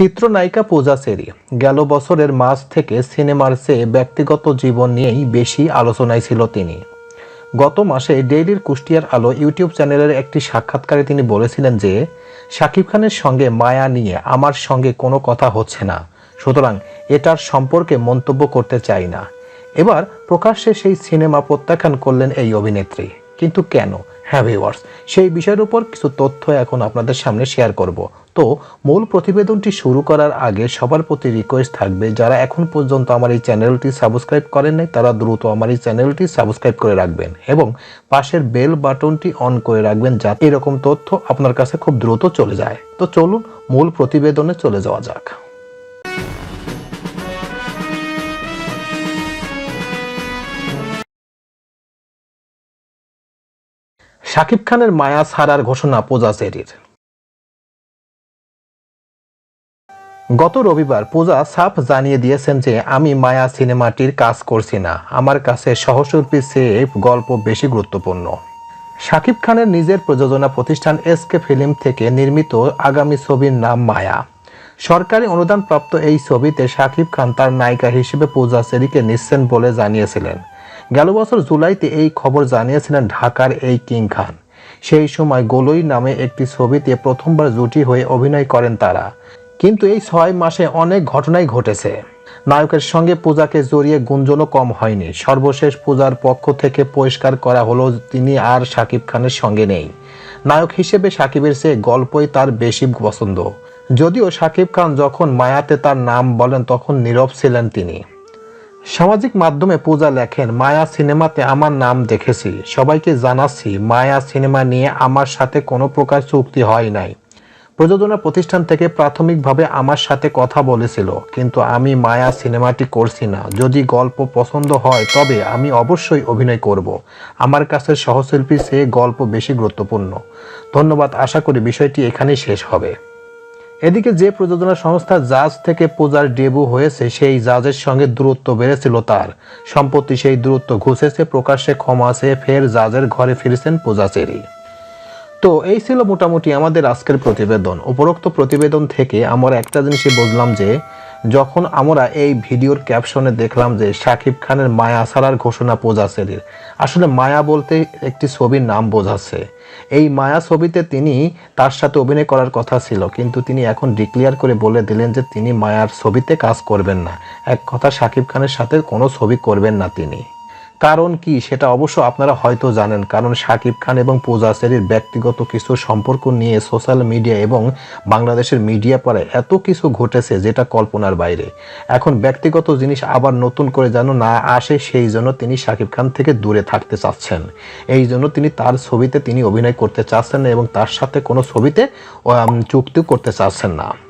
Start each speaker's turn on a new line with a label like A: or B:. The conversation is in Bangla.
A: চিত্রনায়িকা পূজা সেরি গেল বছরের মাস থেকে সিনেমার চেয়ে ব্যক্তিগত জীবন নিয়েই বেশি আলোচনায় ছিল তিনি। গত মাসে ডেইলির কুষ্টিয়ার আলো ইউটিউব চ্যানেলের একটি সাক্ষাৎকারে তিনি বলেছিলেন যে, শাকিব খানের সঙ্গে মায়া নিয়ে আমার সঙ্গে কোনো কথা হচ্ছে না। সুতরাং এটার সম্পর্কে মন্তব্য করতে চাই না। এবার প্রকাশ্যে সেই সিনেমা প্রত্যাখ্যান করলেন এই অভিনেত্রী। কিন্তু কেন? হ্যাঁ ভিউয়ার্স সেই বিষয়ের উপর কিছু তথ্য এখন আপনাদের সামনে শেয়ার করব। তো, মূল প্রতিবেদনটি শুরু করার আগে সবার প্রতি রিকোয়েস্ট থাকবে, যারা এখন পর্যন্ত আমার এই চ্যানেলটি সাবস্ক্রাইব করেন নাই, তারা দ্রুত আমার এই চ্যানেলটি সাবস্ক্রাইব করে রাখবেন এবং পাশের বেল বাটনটি অন করে রাখবেন যাতে এরকম তথ্য আপনার কাছে খুব দ্রুত চলে যায়। তো চলুন মূল প্রতিবেদনে চলে যাওয়া যাক। শাকিব খানের মায়া ছাড়ার ঘোষণা পূজা সেরির গত রবিবার পূজা সাফ জানিয়ে দিয়েছেন যে, আমি মায়া সিনেমাটির কাজ করছি না। আমার কাছে সহশিল্পীর চেয়ে গল্প বেশি গুরুত্বপূর্ণ। শাকিব খানের নিজের প্রযোজনা প্রতিষ্ঠান এসকে ফিল্ম থেকে নির্মিত আগামী ছবির নাম মায়া। সরকারি অনুদানপ্রাপ্ত এই ছবিতে শাকিব খান তার নায়িকা হিসেবে পূজা সেরিকে নিচ্ছেন বলে জানিয়েছিলেন। গেল বছর জুলাইতে এই খবর জানিয়েছিলেন ঢাকার এই কিং খান। সেই সময় গোলই নামে একটি ছবিতে প্রথমবার জুটি হয়ে অভিনয় করেন তারা। কিন্তু এই ছয় মাসে অনেক ঘটনাই ঘটেছে। নায়কের সঙ্গে পূজাকে জড়িয়ে গুঞ্জনও কম হয়নি। সর্বশেষ পূজার পক্ষ থেকে পরিষ্কার করা হলো তিনি আর সাকিব খানের সঙ্গে নেই। নায়ক হিসেবে সাকিবের চেয়ে গল্পই তার বেশি পছন্দ। যদিও সাকিব খান যখন মায়াতে তার নাম বলেন, তখন নীরব ছিলেন তিনি। সামাজিক মাধ্যমে পূজা লেখেন, মায়া সিনেমাতে আমার নাম দেখেছি। সবাইকে জানাচ্ছি, মায়া সিনেমা নিয়ে আমার সাথে কোনো প্রকার চুক্তি হয় নাই। প্রযোজনা প্রতিষ্ঠান থেকে প্রাথমিকভাবে আমার সাথে কথা বলেছিল, কিন্তু আমি মায়া সিনেমাটি করছি না। যদি গল্প পছন্দ হয়, তবে আমি অবশ্যই অভিনয় করব। আমার কাছে সহশিল্পীর চেয়ে গল্প বেশি গুরুত্বপূর্ণ। ধন্যবাদ, আশা করি বিষয়টি এখানেই শেষ হবে। এদিকে যে প্রযোজনা সংস্থা জাজ থেকে পূজার ডেবু হয়েছে, সেই জাজের সঙ্গে দূরত্ব বেড়েছিল তার। সম্প্রতি সেই দূরত্ব ঘুষেছে, প্রকাশ্যে ক্ষমা চেয়ে ফের জাজের ঘরে ফিরেছেন পূজা চেরি। তো এই ছিল মোটামুটি আমাদের আজকের প্রতিবেদন। উপরোক্ত প্রতিবেদন থেকে আমরা একটা জিনিসই বুঝলাম যে, যখন আমরা এই ভিডিওর ক্যাপশনে দেখলাম যে শাকিব খানের মায়া ছাড়ার ঘোষণা পূজা সেরির আসলে মায়া বলতে একটি ছবির নাম বোঝাচ্ছে। এই মায়া ছবিতে তিনি তার সাথে অভিনয় করার কথা ছিল, কিন্তু তিনি এখন ডিক্লেয়ার করে বলে দিলেন যে তিনি মায়ার ছবিতে কাজ করবেন না। এক কথা, শাকিব খানের সাথে কোনো ছবি করবেন না তিনি। কারণ কি সেটা অবশ্য আপনারা হয়তো জানেন কারণ শাকিব খান এবং পূজা সেরির ব্যক্তিগত কিছু সম্পর্ক নিয়ে সোশ্যাল মিডিয়া এবং বাংলাদেশের মিডিয়া পরে এত কিছু ঘটেছে যেটা কল্পনার বাইরে। এখন ব্যক্তিগত জিনিস আবার নতুন করে যেন না আসে সেই জন্য তিনি শাকিব খান থেকে দূরে থাকতে চাচ্ছেন। এই জন্য তিনি তার ছবিতে তিনি অভিনয় করতে চাচ্ছেন না এবং তার সাথে কোনো ছবিতে উম, চুক্তিও করতে চাচ্ছেন না।